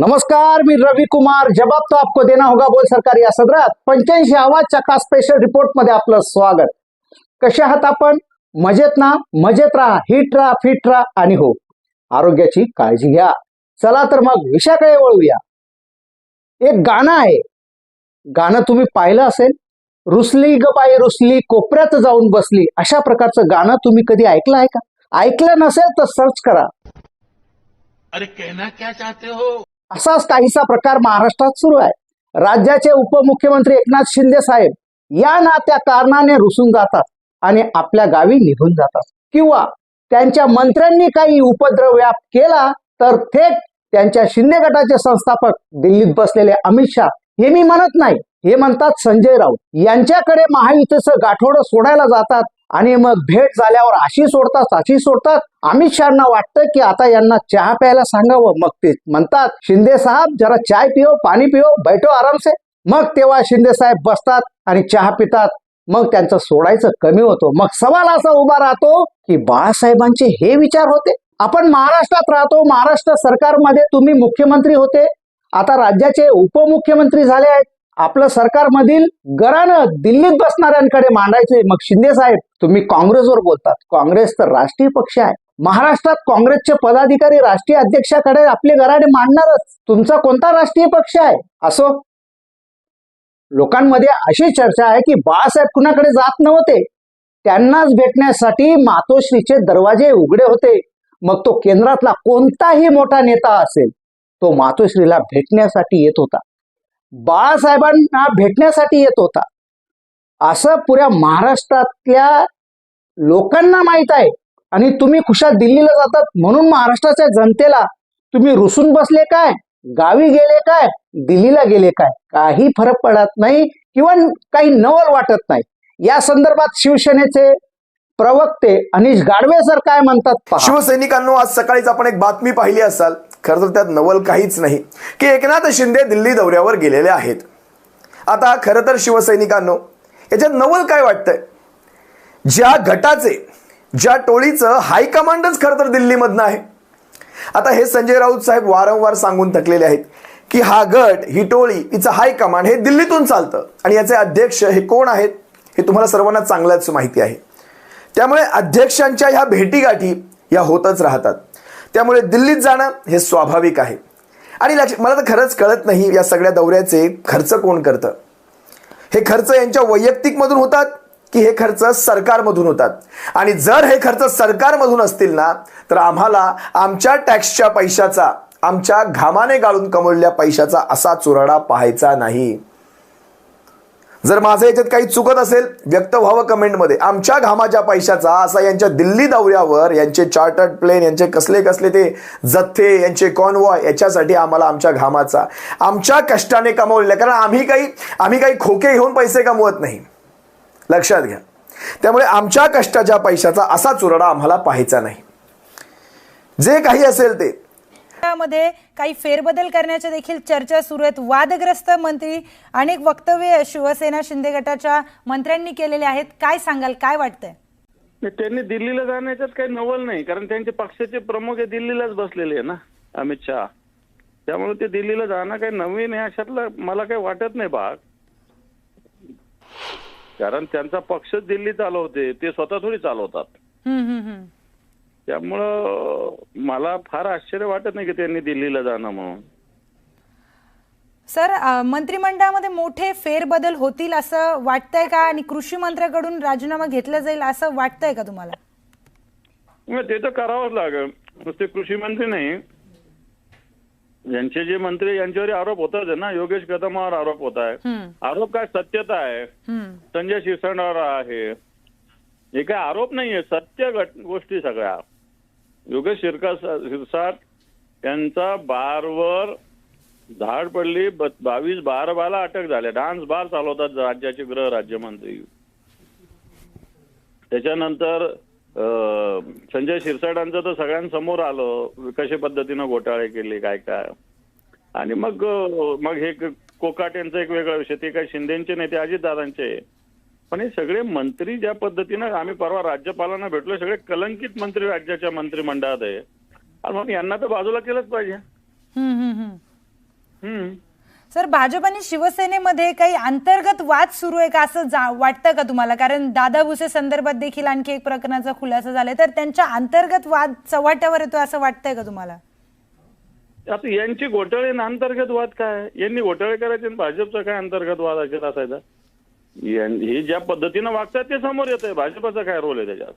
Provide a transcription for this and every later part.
नमस्कार मी रवि कुमार. जबाब तो आपको देना होगा बोल सरकारी या सदरात. पंच्याऐंशी आवाजच्या का स्पेशल रिपोर्टमध्ये आपलं स्वागत. कसे आहात आपण? मजेत ना? मजेत राहा. हिट राहा फिट राहा आणि हो. आरोग्याची काळजी घ्या. चला तर मग विषयाकडे वळूया. एक गाणं आहे. गाणं तुम्ही पाहिलं असेल? रुसली ग बाई रुसली कोपऱ्यात जाऊन बसली. अशा प्रकारचं गाणं तुम्ही कधी ऐकलं आहे का? ऐकलं नसेल तर सर्च करा. अरे कहना क्या चाहते हो? असाच काहीसा प्रकार महाराष्ट्रात सुरू आहे. राज्याचे उपमुख्यमंत्री एकनाथ शिंदे साहेब या ना त्या कारणाने रुसून जातात आणि आपल्या गावी निघून जातात. किंवा त्यांच्या मंत्र्यांनी काही उपद्रव व्याप केला तर थेट त्यांच्या शिंदे गटाचे संस्थापक दिल्लीत बसलेले अमित शाह हे मी म्हणत नाही. हे म्हणतात संजय राऊत. यांच्याकडे महायुतीचं गाठोडं सोडायला जातात आणि मग भेट झाल्यावर अशी सोडतात अशी सोडतात. अमित शहाना वाटतं की आता यांना चहा प्यायला सांगावं. मग ते म्हणतात शिंदे साहेब जरा चाय पिओ पाणी पिओ बैठो आरामसे. मग तेव्हा शिंदे साहेब बसतात आणि चहा पितात. मग त्यांचं सोडायचं कमी होतो. मग सवाल असा उभा राहतो की बाळासाहेबांचे हे विचार होते? आपण महाराष्ट्रात राहतो महाराष्ट्र सरकारमध्ये तुम्ही मुख्यमंत्री होते. आता राज्याचे उपमुख्यमंत्री झाले आहेत. आपलं सरकारमधील गरानं दिल्लीत बसणाऱ्यांकडे मांडायचे. मग शिंदे साहेब तुम्ही काँग्रेसवर बोलतात. काँग्रेस तर राष्ट्रीय पक्ष आहे. महाराष्ट्रात काँग्रेसचे पदाधिकारी राष्ट्रीय अध्यक्षाकडे आपले गराडे मांडणारच. तुमचा कोणता राष्ट्रीय पक्ष आहे? असो. लोकांमध्ये अशी चर्चा आहे की बाळासाहेब कुणाकडे जात नव्हते. त्यांनाच भेटण्यासाठी मातोश्रीचे दरवाजे उघडे होते. मग तो केंद्रातला कोणताही मोठा नेता असेल तो मातोश्रीला भेटण्यासाठी येत होता. बाळासाहेबांना भेटण्यासाठी येत होता. असं पुऱ्या महाराष्ट्रातल्या लोकांना माहीत आहे. आणि तुम्ही खुशाल दिल्लीला जातात म्हणून महाराष्ट्राच्या जनतेला तुम्ही रुसून बसले काय? गावी गेले काय? दिल्लीला गेले काय? काही फरक पडत नाही किंवा काही नवल वाटत नाही. या संदर्भात शिवसेनेचे प्रवक्ते अनिश गाडवे सर काय म्हणतात शिवसैनिकांनो आज सकाळीच आपण एक बातमी पाहिली असाल. खरं तर त्यात नवल काहीच नाही. की एकनाथ शिंदे दिल्ली दौऱ्यावर गेलेले आहेत. आता खरं तर शिवसैनिकांनो याच्यात नवल काय वाटतंय? ज्या गटाचे ज्या टोळीचं हायकमांडच खरं तर दिल्लीमधनं आहे. आता हे संजय राऊत साहेब वारंवार सांगून थकलेले आहेत की हा गट ही टोळी हिचं हायकमांड हे दिल्लीतून चालतं. आणि याचे अध्यक्ष हे कोण आहेत? हे तुम्हाला सर्वांना चांगल्याच माहिती आहे. त्यामुळे अध्यक्षांच्या ह्या भेटीगाठी या होतच राहतात. त्यामुळे दिल्लीत जाणं हे स्वाभाविक आहे. आणि लक्ष मला तर खरंच कळत नाही या सगळ्या दौऱ्याचे खर्च कोण करतं. हे खर्च यांच्या वैयक्तिकमधून होतात की हे खर्च सरकारमधून होतात? आणि जर हे खर्च सरकारमधून असतील ना तर आम्हाला आमच्या टॅक्सच्या पैशाचा आमच्या घामाने गाळून कमवलेल्या पैशाचा असा चुराडा पाहायचा नाही. जर माझं याच्यात काही चुकत असेल व्यक्त व्हावं कमेंटमध्ये. आमच्या घामाच्या पैशाचा असा यांच्या दिल्ली दौऱ्यावर यांचे चार्टर्ड प्लेन यांचे कसले कसले ते जथ्थे यांचे कॉनवॉय याच्यासाठी आम्हाला आमच्या घामाचा. आमच्या कष्टाने कमवलेला कारण आम्ही काही आम्ही काही खोके घेऊन पैसे कमवत नाही. लक्षात घ्या. त्यामुळे आमच्या कष्टाच्या पैशाचा असा चुराडा आम्हाला पाहायचा नाही. जे काही असेल ते. मध्ये काही फेरबदल करण्याच्या देखील चर्चा सुरू आहेत. वादग्रस्त मंत्री अनेक वक्तव्य शिवसेना शिंदे गटाच्या मंत्र्यांनी केलेले आहेत. काय सांगाल? काय वाटतंय? त्यांनी दिल्लीला जाण्याच्यात काही नवल नाही कारण त्यांचे पक्षाचे प्रमुख हे दिल्लीलाच बसलेले आहे ना अमित शहा. त्यामुळे ते दिल्लीला जाणं काही नवीन आहे अशातलं मला काही वाटत नाही भाग कारण त्यांचा पक्षच दिल्ली चालवते ते स्वतः थोडी चालवतात. त्यामुळं मला फार आश्चर्य वाटत नाही की त्यांनी दिल्लीला जाणं म्हणून. सर मंत्रिमंडळामध्ये मोठे फेरबदल होतील असं वाटतंय का? आणि कृषी मंत्र्याकडून राजीनामा घेतला जाईल असं वाटतंय का तुम्हाला? ते तर करावंच लागेल. नुसते कृषी मंत्री नाही. यांचे जे मंत्री यांच्यावर आरोप होतात ना. योगेश कदमावर आरोप होत आहे आरोप काय सत्यता आहे. संजय शिरसाटावर आहे. हे काय आरोप नाहीये. सत्य घट गोष्टी सगळ्या. योगेश शिरका शिरसाट यांचा बारवर धाड पडली बावीस बार बाला अटक झाल्या. डान्स बार चालवतात राज्याचे गृह राज्यमंत्री. त्याच्यानंतर संजय शिरसाटांचं तर सगळ्यांसमोर आलं. कशा पद्धतीनं घोटाळे केले काय काय. आणि मग मग हे कोकाट यांचं एक वेगळा विषय. ते काय शिंदेचे नाही ते अजितदादांचे. पण हे सगळे मंत्री ज्या पद्धतीनं आम्ही परवा राज्यपालांना भेटलो सगळे कलंकित मंत्री राज्याच्या मंत्रिमंडळात आहे. आणि मग यांना तर बाजूला केलंच पाहिजे. हम्म, सर भाजप आणि शिवसेनेमध्ये काही अंतर्गत वाद सुरू आहे का असं वाटतं का तुम्हाला? कारण दादा भुसे संदर्भात देखील आणखी एक प्रकरणाचा खुलासा झालाय. तर त्यांच्या अंतर्गत वाद चव्हाट्यावर येतो असं वाटतंय का तुम्हाला? आता यांची घोटाळे अंतर्गत वाद काय? यांनी घोटाळे करायचे आणि भाजपचा काय अंतर्गत वाद असेल असायचा? हे ज्या पद्धतीनं वागतात ते समोर येत आहे भाजपचा काय रोल आहे त्याच्यात?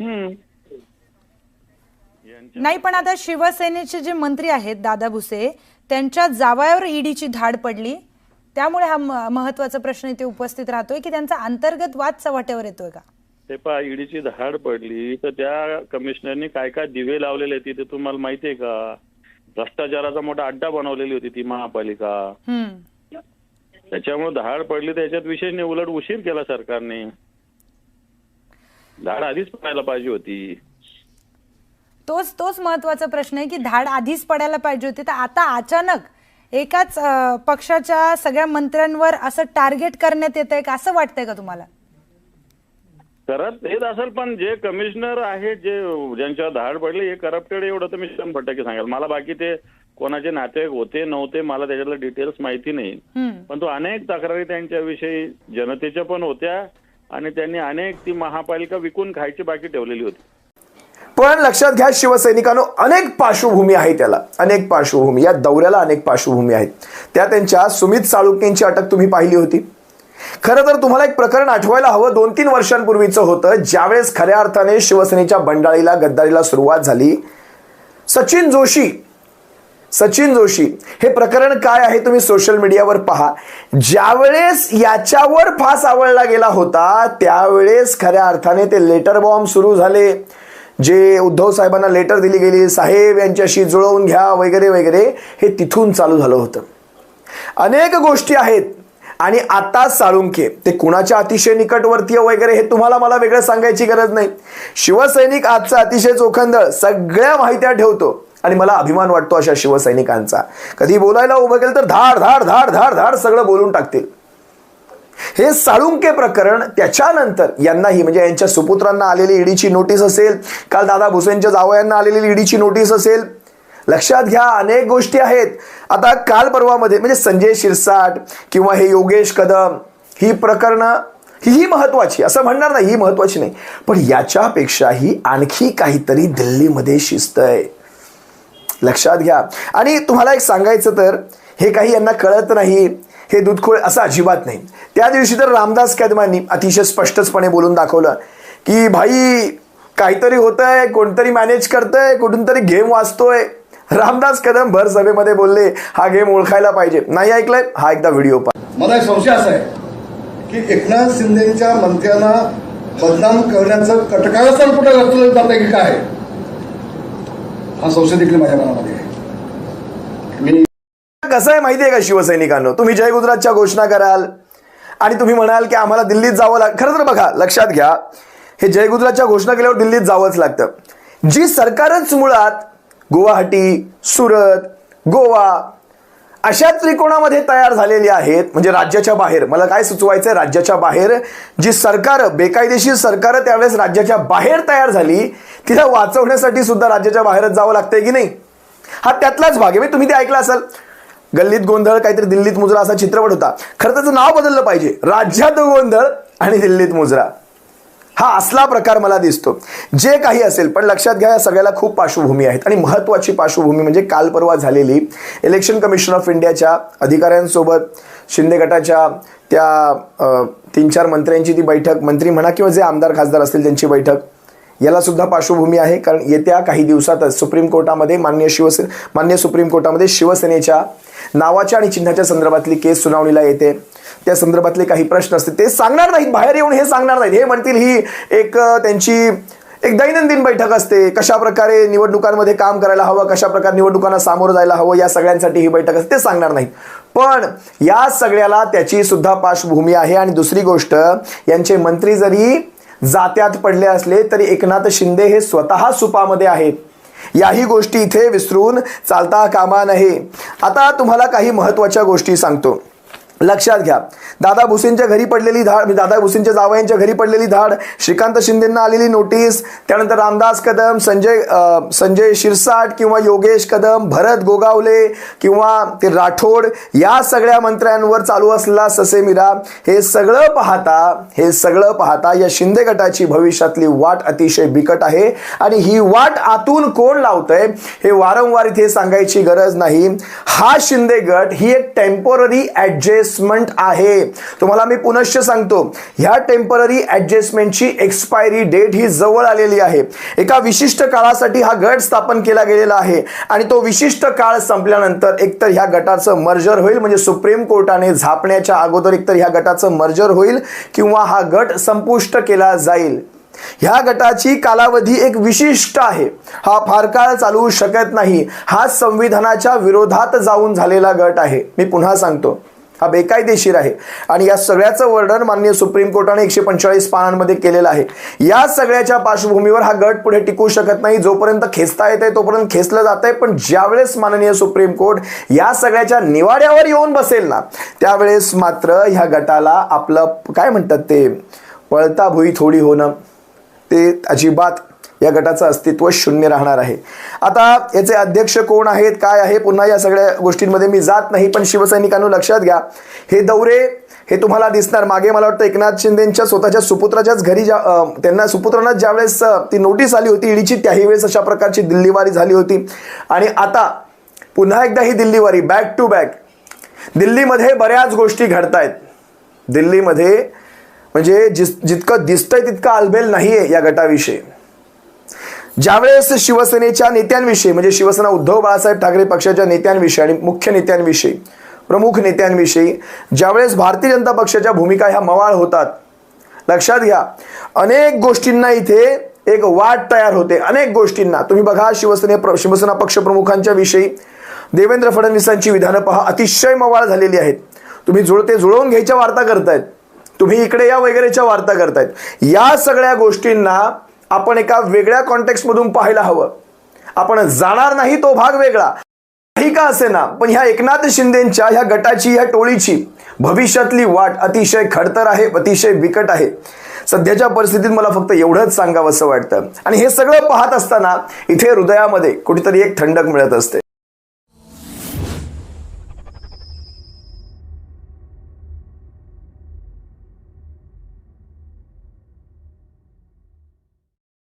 हम्म, नाही पण आता शिवसेनेचे जे मंत्री आहेत दादा भुसे त्यांच्या जावयावर ईडीची धाड पडली. त्यामुळे हा महत्त्वाचा प्रश्न इथे उपस्थित राहतोय की त्यांचा अंतर्गत वाद चव्हाट्यावर येतोय का? ते पहा ईडीची धाड पडली. तर त्या कमिशनरनी काय काय दिवे लावलेले होते ते तुम्हाला माहितीये का? भ्रष्टाचाराचा मोठा अड्डा बनवलेली होती ती महापालिका. त्याच्यामुळे धाड पडली त्याच्यात विशेष नाही. उलट उशीर केला सरकारने. धाड आधीच पडायला पाहिजे होती. तोच तोच महत्त्वाचा प्रश्न आहे की धाड आधीच पडायला पाहिजे होती. तर आता अचानक एकाच पक्षाच्या सगळ्या मंत्र्यांवर असं टार्गेट करण्यात येत आहे का? असं वाटतंय का तुम्हाला? करत हेच असेल पण जे कमिशनर आहेत जे ज्यांच्या धाड पडले हे करप्टेड एवढं तर मी शंभर टक्के सांगाल. मला बाकी ते कोणाचे नातेवाईक होते नव्हते मला त्याच्यातलं डिटेल्स माहिती नाही. पण तो अनेक तक्रारी त्यांच्याविषयी जनतेच्या पण होत्या आणि त्यांनी अनेक ती महापालिका विकून खायची बाकी ठेवलेली होती. पण लक्षात घ्या शिवसैनिकांनो अनेक पार्श्वभूमी आहे त्याला. अनेक पार्श्वभूमी. या दौऱ्याला अनेक पार्श्वभूमी आहेत. त्या त्यांच्या सुमित साळुंकेंची अटक तुम्ही पाहिली होती. खरं तर तुम्हाला एक प्रकरण आठवायला हवं. दोन तीन वर्षांपूर्वीचं होतं. ज्यावेळेस खऱ्या अर्थाने शिवसेनेच्या बंडाळीला गद्दारीला सुरुवात झाली सचिन जोशी सचिन जोशी हे प्रकरण काय आहे तुम्ही सोशल मीडियावर पहा. ज्यावेळेस याच्यावर फास आवळला गेला होता त्यावेळेस खऱ्या अर्थाने ते लेटर बॉम्ब सुरू झाले. जे उद्धव साहेबांना लेटर दिली गेली साहेब यांच्याशी जुळवून घ्या वगैरे वगैरे हे तिथून चालू झालं होतं. अनेक गोष्टी आहेत. आणि आता साळुंके ते कुणाच्या अतिशय निकटवर्तीय वगैरे हे तुम्हाला मला वेगळं सांगायची गरज नाही. शिवसैनिक आजचा अतिशय चोखंदळ सगळ्या माहित्या ठेवतो. आणि मला अभिमान वाटतो अशा शिवसैनिकांचा. कधी बोलायला उभं केलं तर धाड धाड धाड धाड धाड सगळं बोलून टाकतील. हे साळुंके प्रकरण त्याच्यानंतर यांनाही म्हणजे यांच्या सुपुत्रांना आलेली ईडीची नोटीस असेल काल दादा भुसेंच्या जावयांना आलेली ईडीची नोटीस असेल. लक्षात घ्या अनेक गोष्टी आहेत. आता काल परवामध्ये म्हणजे संजय शिरसाट किंवा हे योगेश कदम ही प्रकरणं ही महत्वाची असं म्हणणार नाही ही महत्वाची नाही. पण याच्यापेक्षाही आणखी काहीतरी दिल्लीमध्ये शिस्त आहे लक्षात घ्या. आणि तुम्हाला एक सांगायचं तर हे काही यांना कळत नाही हे दूधखोळ असं अजिबात नाही. त्या दिवशी तर रामदास कदमांनी अतिशय स्पष्टपणे बोलून दाखवलं की भाई काहीतरी होतंय कोणतरी मॅनेज करतंय कुठून तरी गेम वाचतोय. रामदास कदम भर सभेमध्ये बोलले हा गेम ओळखायला पाहिजे. नाही ऐकलंय? हा एकदा व्हिडिओ पण मला एक संशय असा आहे की एकनाथ शिंदेच्या मंत्र्यांना बदनाम करण्याचं कटकाळाचं कुठं रचलं जात की काय? हा संशय देखील माझ्या मनामध्ये आहे. मी कसं आहे माहिती आहे का शिवसैनिकांनो? तुम्ही जय गुजरातच्या घोषणा कराल आणि तुम्ही म्हणाल की आम्हाला दिल्लीत जावं लाग खरं तर बघा लक्षात घ्या हे जय गुजरातच्या घोषणा केल्यावर दिल्लीत जावंच लागतं. जी सरकारच मुळात गुवाहाटी सुरत गोवा अशा त्रिकोणामध्ये तयार झालेली आहेत म्हणजे राज्याच्या बाहेर. मला काय सुचवायचंय? राज्याच्या बाहेर. जी सरकार बेकायदेशीर सरकार त्यावेळेस राज्याच्या बाहेर तयार झाली तिला वाचवण्यासाठी सुद्धा राज्याच्या बाहेरच जावं लागतंय की नाही? हा त्यातलाच भाग आहे. म्हणजे तुम्ही ते ऐकलं असाल. गल्लीत गोंधळ काहीतरी दिल्लीत मुजरा असा चित्रपट होता. खरं त्याचं नाव बदललं पाहिजे. राज्यात गोंधळ आणि दिल्लीत मुजरा. हा असला प्रकार मला दिसतो. जे काही असेल पण लक्षात घ्या या सगळ्याला खूप पार्श्वभूमी आहेत. आणि महत्वाची पार्श्वभूमी म्हणजे काल परवा झालेली इलेक्शन कमिशन ऑफ इंडियाच्या अधिकाऱ्यांसोबत शिंदे गटाच्या त्या तीन चार मंत्र्यांची ती बैठक मंत्री म्हणा किंवा जे आमदार खासदार असतील त्यांची बैठक याला सुद्धा पार्श्वभूमी आहे. कारण येत्या काही दिवसातच सुप्रीम कोर्टामध्ये मान्य शिवसे मान्य सुप्रीम कोर्टामध्ये शिवसेनेच्या नावाच्या आणि चिन्हाच्या संदर्भातली केस सुनावणीला येते. त्या संदर्भातले काही प्रश्न असतील. ते सांगणार नाहीत बाहेर येऊन हे सांगणार नाहीत. हे म्हणतील ही एक त्यांची एक दैनंदिन बैठक असते. कशा प्रकारे निवडणुकांमध्ये काम करायला हवं कशा प्रकारे निवडणुकांना सामोरं जायला हवं या सगळ्यांसाठी ही बैठक असते ते सांगणार नाहीत. पण या सगळ्याला त्याची सुद्धा पार्श्वभूमी आहे. आणि दुसरी गोष्ट यांचे मंत्री जरी जात्यात पडले असले तरी एकनाथ शिंदे हे स्वतः सुपामध्ये आहेत. याही गोष्टी इथे विसरून चालता कामा नये. आता तुम्हाला काही महत्त्वाच्या गोष्टी सांगतो. लक्षात घ्या. दादा भुसेंच्या घरी पडलेली धाड म्हणजे दादा भुसेंच्या जावयांच्या घरी पडलेली धाड श्रीकांत शिंदेंना आलेली नोटीस त्यानंतर रामदास कदम संजय संजय शिरसाट किंवा योगेश कदम भरत गोगावले किंवा ते राठोड या सगळ्या मंत्र्यांवर चालू असलेला ससेमिरा हे सगळं पाहता हे सगळं पाहता या शिंदे गटाची भविष्यातली वाट अतिशय बिकट आहे. आणि ही वाट आतून कोण लावतंय हे वारंवार इथे सांगायची गरज नाही. हा शिंदे गट ही एक टेम्पोररी ॲडजस्टमेंट आहे. तुम्हाला मी पुनश्च सांगतो ह्या टेंपररी ॲडजस्टमेंटची एक्सपायरी डेट ही जवळ आलेली आहे. एका विशिष्ट काळासाठी हा गट स्थापन केला गेलेला आहे आणि तो विशिष्ट काळ संपल्यानंतर एकतर ह्या गटाचं मर्जर होईल म्हणजे सुप्रीम कोर्टाने झापण्याच्या अगोदर एकतर ह्या गटाचं मर्जर होईल किंवा हा गट संपुष्ट केला जाईल. ह्या गटाची कालावधी एक विशिष्ट आहे. हा फार काळ चालू शकत नाही. हा संविधानाच्या विरोधात जाऊन झालेला गट आहे. मी पुन्हा सांगतो. हा बेकायदेशीर आहे. आणि या सगळ्याचं वर्णन माननीय सुप्रीम कोर्टाने एकशे पंचेचाळीस पानांमध्ये केलेलं आहे. या सगळ्याच्या पार्श्वभूमीवर हा गट पुढे टिकू शकत नाही. जोपर्यंत खेचता येते तोपर्यंत खेचलं जात आहे पण ज्यावेळेस माननीय सुप्रीम कोर्ट या सगळ्याच्या निवाड्यावर येऊन बसेल ना त्यावेळेस मात्र ह्या गटाला आपलं काय म्हणतात ते पळता भुई थोडी होणं ते अजिबात या गटाचं अस्तित्व शून्य राहणार आहे. आता याचे अध्यक्ष कोण आहेत काय आहे पुन्हा या सगळ्या गोष्टींमध्ये मी जात नाही पण शिवसैनिकांनो लक्षात घ्या. हे दौरे हे तुम्हाला दिसणार. मागे मला वाटतं एकनाथ शिंदेच्या स्वतःच्या सुपुत्राच्याच घरी ज्या त्यांना सुपुत्रांनाच ज्यावेळेस ती नोटीस आली होती ईडीची त्याही वेळेस अशा प्रकारची दिल्लीवारी झाली होती. आणि आता पुन्हा एकदा ही दिल्लीवारी बॅक टू बॅक दिल्लीमध्ये बऱ्याच गोष्टी घडतायत. दिल्लीमध्ये म्हणजे जिस जितकं दिसतंय तितकं आलबेल आहे या गटाविषयी. ज्यावेळेस शिवसेनेच्या नेत्यांविषयी म्हणजे शिवसेना उद्धव बाळासाहेब ठाकरे पक्षाच्या नेत्यांविषयी आणि मुख्य नेत्यांविषयी प्रमुख नेत्यांविषयी ज्यावेळेस भारतीय जनता पक्षाच्या भूमिका ह्या मवाळ होतात लक्षात घ्या अनेक गोष्टींना इथे एक वाट तयार होते. अनेक गोष्टींना. तुम्ही बघा शिवसेने प्र- शिवसेना पक्ष प्रमुखांच्या विषयी देवेंद्र फडणवीसांची विधानं पहा अतिशय मवाळ झालेली आहेत. तुम्ही जुळते जुळवून घ्यायच्या वार्ता करतायत. तुम्ही इकडे या वगैरेच्या वार्ता करतायत. या सगळ्या गोष्टींना आपण एका वेगळ्या कॉन्टेक्स्ट मधून पाहायला हवं. आपण जाणार नाही तो भाग वेगळा. काही का असे ना? पण ह्या एकनाथ शिंदेच्या ह्या गटाची ह्या टोळीची भविष्यातली वाट अतिशय खडतर आहे अतिशय बिकट आहे. सध्याच्या परिस्थितीत मला फक्त एवढंच सांगावं असं वाटतं. आणि हे सगळं पाहत असताना इथे हृदयामध्ये कुठेतरी एक थंडक मिळत असते.